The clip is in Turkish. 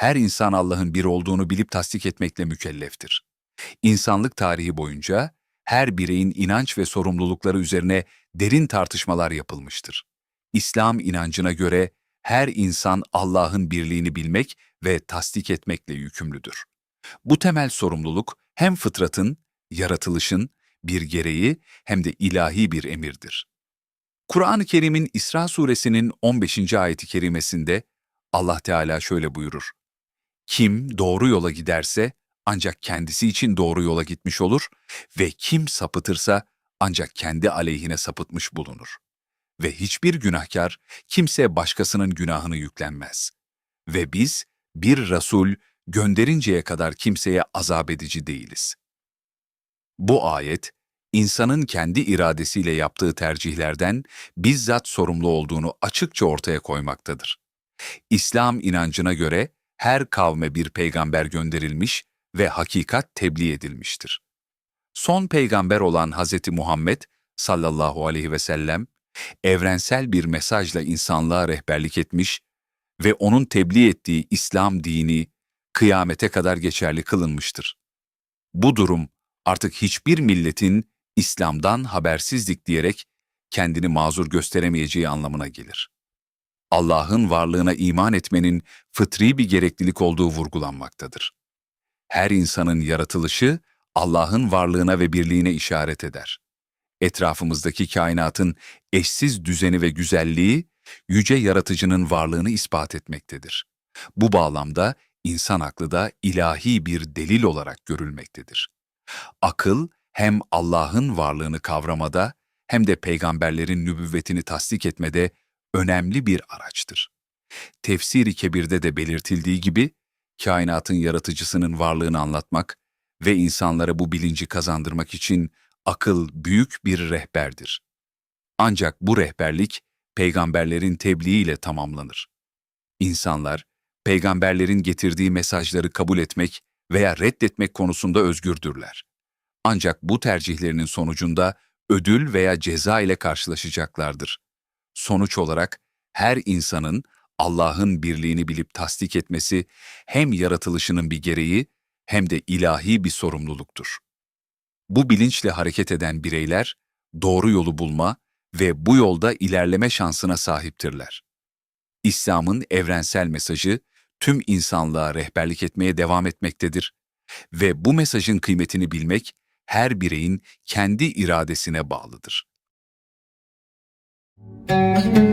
her insan Allah'ın bir olduğunu bilip tasdik etmekle mükelleftir. İnsanlık tarihi boyunca her bireyin inanç ve sorumlulukları üzerine derin tartışmalar yapılmıştır. İslam inancına göre her insan Allah'ın birliğini bilmek ve tasdik etmekle yükümlüdür. Bu temel sorumluluk hem fıtratın, yaratılışın bir gereği hem de ilahi bir emirdir. Kur'an-ı Kerim'in İsra suresinin 15. ayeti kerimesinde Allah Teala şöyle buyurur. Kim doğru yola giderse ancak kendisi için doğru yola gitmiş olur ve kim sapıtırsa ancak kendi aleyhine sapıtmış bulunur. Ve hiçbir günahkar kimse başkasının günahını yüklenmez. Ve biz bir Resul gönderinceye kadar kimseye azap edici değiliz. Bu ayet, insanın kendi iradesiyle yaptığı tercihlerden bizzat sorumlu olduğunu açıkça ortaya koymaktadır. İslam inancına göre her kavme bir peygamber gönderilmiş ve hakikat tebliğ edilmiştir. Son peygamber olan Hz. Muhammed sallallahu aleyhi ve sellem, evrensel bir mesajla insanlığa rehberlik etmiş ve onun tebliğ ettiği İslam dini kıyamete kadar geçerli kılınmıştır. Bu durum artık hiçbir milletin İslam'dan habersizlik diyerek kendini mazur gösteremeyeceği anlamına gelir. Allah'ın varlığına iman etmenin fıtri bir gereklilik olduğu vurgulanmaktadır. Her insanın yaratılışı Allah'ın varlığına ve birliğine işaret eder. Etrafımızdaki kainatın eşsiz düzeni ve güzelliği, yüce yaratıcının varlığını ispat etmektedir. Bu bağlamda insan aklı da ilahi bir delil olarak görülmektedir. Akıl hem Allah'ın varlığını kavramada hem de peygamberlerin nübüvvetini tasdik etmede önemli bir araçtır. Tefsir-i Kebir'de de belirtildiği gibi, kainatın yaratıcısının varlığını anlatmak ve insanlara bu bilinci kazandırmak için akıl büyük bir rehberdir. Ancak bu rehberlik, peygamberlerin tebliğiyle tamamlanır. İnsanlar, peygamberlerin getirdiği mesajları kabul etmek veya reddetmek konusunda özgürdürler. Ancak bu tercihlerinin sonucunda ödül veya ceza ile karşılaşacaklardır. Sonuç olarak her insanın Allah'ın birliğini bilip tasdik etmesi hem yaratılışının bir gereği hem de ilahi bir sorumluluktur. Bu bilinçle hareket eden bireyler doğru yolu bulma ve bu yolda ilerleme şansına sahiptirler. İslam'ın evrensel mesajı tüm insanlığa rehberlik etmeye devam etmektedir ve bu mesajın kıymetini bilmek her bireyin kendi iradesine bağlıdır. thank you